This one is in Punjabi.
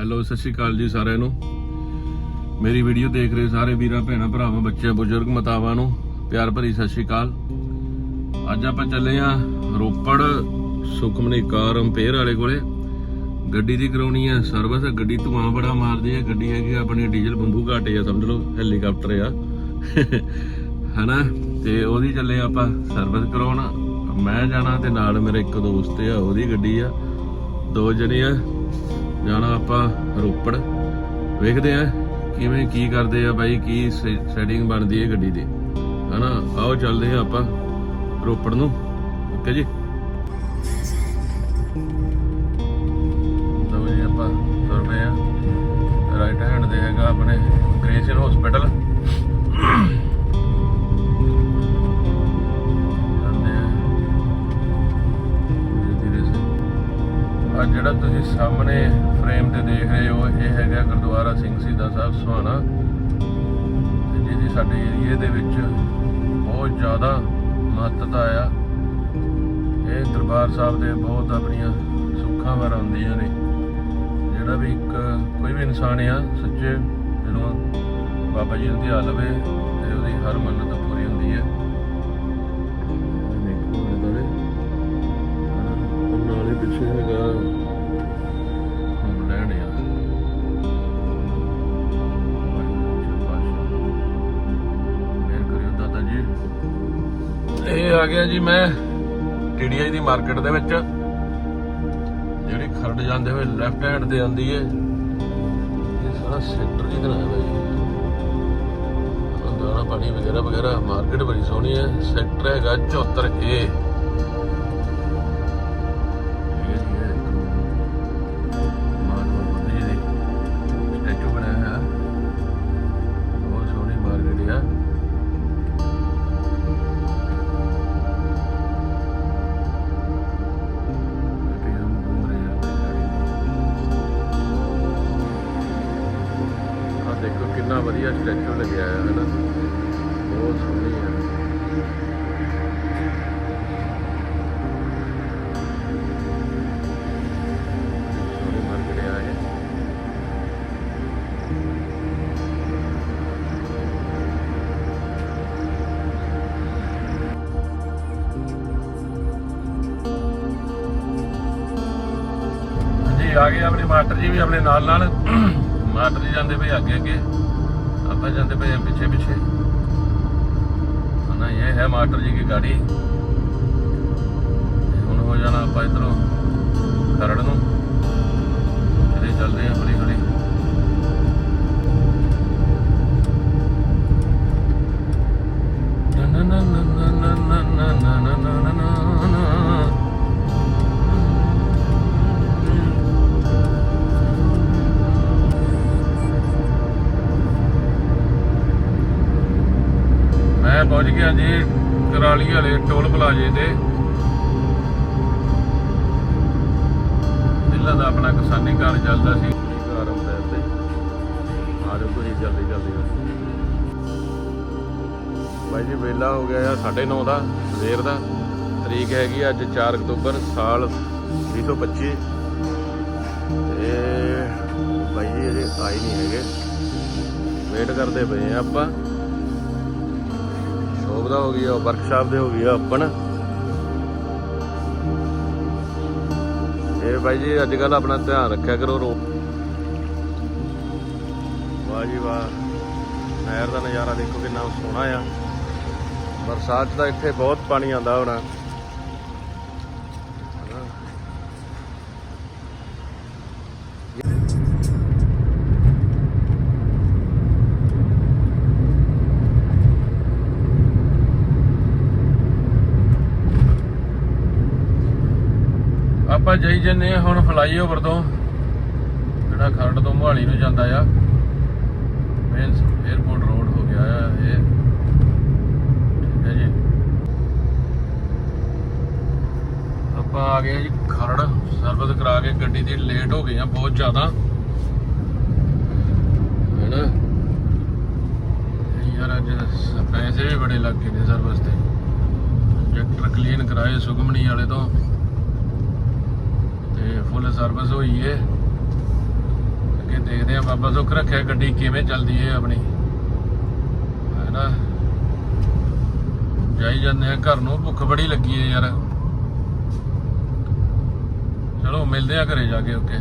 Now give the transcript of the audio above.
ਹੈਲੋ, ਸਤਿ ਸ਼੍ਰੀ ਅਕਾਲ ਜੀ ਸਾਰਿਆਂ ਨੂੰ। ਮੇਰੀ ਵੀਡੀਓ ਦੇਖ ਰਹੇ ਸਾਰੇ ਵੀਰਾਂ, ਭੈਣਾਂ, ਭਰਾਵਾਂ ਬੱਚਿਆਂ ਬਜ਼ੁਰਗ, ਮਤਾਵਾਂ ਨੂੰ ਪਿਆਰ ਭਰੀ ਸਤਿ ਸ਼੍ਰੀ ਅਕਾਲ। ਅੱਜ ਆਪਾਂ ਚੱਲੇ ਆ ਰੋਪੜ ਸੁਖਮਨੀ ਕਾਰ ਅੰਪੇਅਰ ਵਾਲੇ ਕੋਲੇ। ਗੱਡੀ ਦੀ ਕਰਾਉਣੀ ਆ ਸਰਵਿਸ ਗੱਡੀ ਧੂਆਂ ਬੜਾ ਮਾਰਦੀ ਹੈ ਗੱਡੀ ਹੈਗੀ ਆਪਣੀ ਡੀਜ਼ਲ ਬੰਬੂ ਘਾਟੇ ਆ, ਸਮਝ ਲਓ ਹੈਲੀਕਾਪਟਰ ਆ। ਹਨਾ? ਤੇ ਉਹਦੀ ਚੱਲੇ ਆਪਾਂ ਸਰਵਿਸ ਕਰਾਉਣ। ਮੈਂ ਜਾਣਾ ਤੇ ਨਾਲ ਮੇਰੇ ਇੱਕ ਦੋਸਤ ਆ, ਉਹਦੀ ਗੱਡੀ ਆ। ਦੋ ਜਣੇ ਆ ਜਾਣਾ ਆਪਾਂ ਰੋਪੜ। ਵੇਖਦੇ ਆ ਕਿਵੇਂ ਕੀ ਕਰਦੇ ਆ ਬਾਈ, ਕੀ ਸੈਟਿੰਗ ਬਣਦੀ ਹੈ ਗੱਡੀ ਦੀ। ਹਨਾ, ਆਓ ਚੱਲਦੇ ਆ ਆਪਾਂ ਰੋਪੜ ਨੂੰ। ਓਕੇ ਜੀ? ਲਓ ਜੀ, ਆਪਾਂ ਤੁਰ ਪਏ ਆ। ਰਾਈਟ ਹੈਂਡ ਦੇ ਹੈਗਾ ਆਪਣੇ ਗ੍ਰੇਸੀਅਨ ਹਸਪੀਟਲ ਤੁਸੀਂ ਸਾਹਮਣੇ ਫਰੇਮ ਤੇ ਦੇਖ ਰਹੇ ਹੋ, ਇਹ ਹੈਗਾ ਗੁਰਦੁਆਰਾ ਸਿੰਘ ਸ਼ਹੀਦਾਂ ਸਾਹਿਬ ਸੁਹਾਣਾ। ਜਿਹਦੀ ਸਾਡੇ ਏਰੀਏ ਦੇ ਵਿੱਚ ਬਹੁਤ ਜ਼ਿਆਦਾ ਮਹੱਤਤਾ ਆ। ਇਹ ਦਰਬਾਰ ਸਾਹਿਬ ਦੇ ਬਹੁਤ ਆਪਣੀਆਂ ਸੁੱਖਾਂ ਵਾਰ ਆਉਂਦੀਆਂ ਨੇ। ਜਿਹੜਾ ਵੀ ਇੱਕ, ਕੋਈ ਵੀ ਇਨਸਾਨ ਆ, ਸੱਚੇ ਦਿਲੋਂ ਬਾਬਾ ਜੀ ਨੂੰ ਧਿਆ ਲਵੇ, ਤੇ ਉਹਦੀ ਹਰ ਮੰਨਤ ਪੂਰੀ ਹੁੰਦੀ ਹੈ ਦੇਖੋ ਨਾਲੇ ਪਿੱਛੇ ਹੈਗਾ ਇਹ ਆ ਗਿਆ ਜੀ ਮੈਂ ਟੀਡੀਆਈ ਦੀ ਮਾਰਕੀਟ ਦੇ ਵਿੱਚ, ਜਿਹੜੀ ਖਰੜ ਜਾਂਦੇ ਹੋਏ ਲੈਫਟ ਹੈਂਡ ਤੇ ਆਉਂਦੀ ਏ। ਇਹ ਸਾਰਾ ਸੈਕਟਰ ਕਿਧਰ ਹੈ ਬਾਈ। ਦਾਣਾ ਪਾਣੀ ਵਗੈਰਾ ਵਗੈਰਾ ਮਾਰਕੀਟ ਬੜੀ ਸੋਹਣੀ ਹੈ। ਸੈਕਟਰ ਹੈਗਾ 74 ਦੇਖੋ ਕਿੰਨਾ ਵਧੀਆ ਸਟੈਚੂ ਲੱਗਿਆ ਹੈ ਨਾ। ਬਹੁਤ ਸੋਹਣੀ ਹੈ। ਜੀ ਆ ਗਏ ਆਪਣੇ ਮਾਸਟਰ ਜੀ ਵੀ ਆਪਣੇ ਨਾਲ ਨਾਲ ਮਾਸਟਰ ਜਾਂਦੇ ਪਏ ਅੱਗੇ ਅੱਗੇ ਆਪਾਂ ਜਾਂਦੇ ਪਏ ਪਿੱਛੇ ਪਿੱਛੇ ਨਾ ਇਹ ਹੈ ਮਾਸਟਰ ਜੀ ਦੀ ਗਾੜੀ ਹੁਣ ਹੋ ਜਾਣਾ ਆਪਾਂ ਇਧਰੋਂ ਖਰੜ ਨੂੰ ਚਲੇ ਚੱਲਦੇ ਹਾਂ ਹੌਲੀ ਹੌਲੀ ਨਾ ਨਾ ਨਾ ਨਾ ਨਾ ਨਾ ਨਾ ਨਾ ਨਾ ਨਾ ਮੈਂ ਪਹੁੰਚ ਗਿਆ ਜੀ ਕਰਾਲੀ ਵਾਲੇ ਟੋਲ ਪਲਾਜ਼ੇ ਤੇ। ਦਿੱਲਾ ਦਾ ਆਪਣਾ ਕਿਸਾਨੀ ਘਰ ਚੱਲਦਾ ਸੀ। ਘਰ ਹੁੰਦਾ ਤੇ ਆ ਜਾਓ ਜਲਦੀ ਜਲਦੀ ਬਾਈ ਜੀ, ਵੇਲਾ ਹੋ ਗਿਆ ਆ 9:30 ਦਾ, ਸਵੇਰ ਦਾ। ਤਰੀਕ ਹੈਗੀ ਅੱਜ 4 ਅਕਤੂਬਰ, ਸਾਲ 2025 ਤੇ ਬਾਈ ਜੀ, ਅਜੇ ਆਈ ਨਹੀਂ ਹੈਗੇ। ਵੇਟ ਕਰਦੇ ਪਏ ਆ ਆਪਾਂ। ਸ਼ੋਪ ਹੋ ਗਿਆ ਵਰਕਸ਼ਾਪ ਦੇ ਹੋ ਗਿਆ ਆਪਣ। ਇਹ ਬਾਈ ਜੀ ਅੱਜ ਕੱਲ ਆਪਣਾ ਧਿਆਨ ਰੱਖਿਆ ਕਰੋ ਰੋ ਵਾਹ ਜੀ ਵਾਹ। ਨਹਿਰ ਦਾ ਨਜ਼ਾਰਾ ਦੇਖੋ ਕਿੰਨਾ ਸੋਹਣਾ ਆ। ਬਰਸਾਤ 'ਚ ਤਾਂ ਇੱਥੇ ਬਹੁਤ ਪਾਣੀ ਆਉਂਦਾ ਹੋਣਾ। ਆਪਾਂ ਜਾਈ ਜੰਨੇ ਹੁਣ ਫਲਾਈਓਵਰ ਤੋਂ। ਜਿਹੜਾ ਖਰੜ ਤੋਂ ਮੁਹਾਲੀ ਨੂੰ ਜਾਂਦਾ ਆ। ਮੇਨ 에어ਪੋਰਟ ਰੋਡ ਹੋ ਗਿਆ ਆ ਇਹ। ਠੀਕ ਹੈ ਜੀ। ਆਪਾਂ ਆ ਗਏ ਜੀ ਖਰੜ। ਸਰਵਿਸ ਕਰਾ ਕੇ ਗੱਡੀ ਦੀ ਲੇਟ ਹੋ ਗਏ ਆ ਬਹੁਤ ਜ਼ਿਆਦਾ। ਹੈਨਾ? ਯਾਰ ਅੱਜ ਪੈਸੇ ਵੀ ਬੜੇ ਲੱਗ ਗਏ ਨੇ ਸਰਵਿਸ ਤੇ। ਇੰਜੈਕਟਰ ਕਲੀਨ ਕਰਾਏ ਸੁਗਮਣੀ ਵਾਲੇ ਤੋਂ। ਤੇ ਫੁੱਲ ਸਰਵਿਸ ਹੋਈ ਏ। ਆ ਬਾਬਾ ਸੁੱਖ ਰੱਖਿਆ ਗੱਡੀ ਕਿਵੇਂ ਚੱਲਦੀ ਹੈ ਆਪਣੀ। ਹੈ ਨਾ ਜਾਈ ਜਾਂਦੇ ਆ ਘਰ ਨੂੰ, ਭੁੱਖ ਬੜੀ ਲੱਗੀ ਹੈ ਯਾਰ। ਚਲੋ ਮਿਲਦੇ ਆ ਘਰੇ ਜਾ ਕੇ ਓਕੇ।